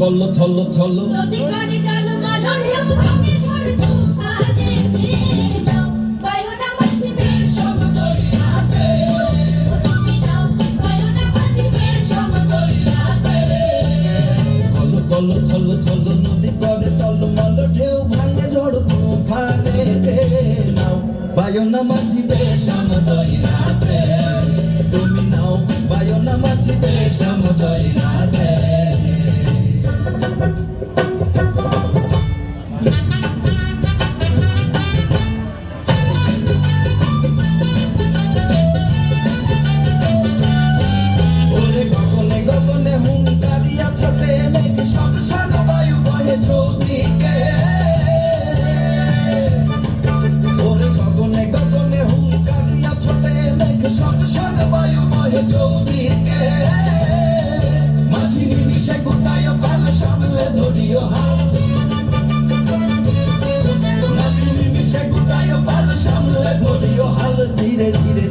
গল্ল ছল ছল নদী গল্ল ছল ছল নদী করে তল, মল, ঢেউ ভাঙে ঝড় তুফানে নাও বায়ো না মাঝি বেশাম দই রাতে। তুমি নাও বায়ো না মাঝি বেশাম রাতে বহে চৌদিকে। মাঝি নিমিষে গোটায় পাল সামলে ধরিও হাল মাঝি নিমিষে গোটায় পাল সামলে ধরিও হাল ধীরে ধীরে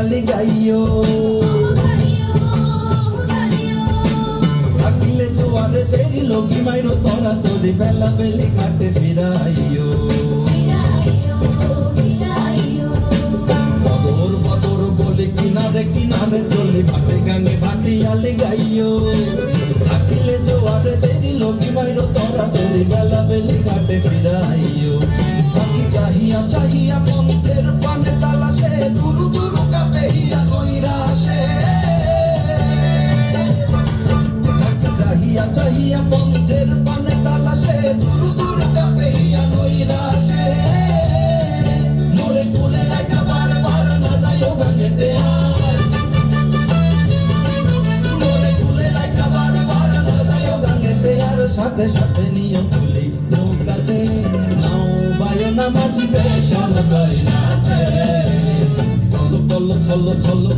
ফাটিয়ালি গাইও। থাকিলে জোয়ারে দেরি, লগি মাইরো তোরা তোরি, বেলা বেলি ঘাটে ফিরাইও। বদর বদর বলি কিনারে কিনারে চলি ফাটি গাঙ্গে ফাটিয়ালি গাইও। থাকিলে জোয়ারে দেরি, লগি মাইরো তোরা তোরি, বেলা বেলি চাহিয়া পন্থের পানে তালাশে, দুরু দুরু কাপে হিয়া কইরা আসে। মোরে কুলে রাখা বার বার না যাইও গাঙ্গেতে আর মোরে কুলে রাখা বার বার না যাইও গাঙ্গেতে আর সাথে সাথে নিয়ম তুলি নৌকাতে, নাও বায়না মাঝিবে সমতয় নাচে। চলো চলো চলো চলো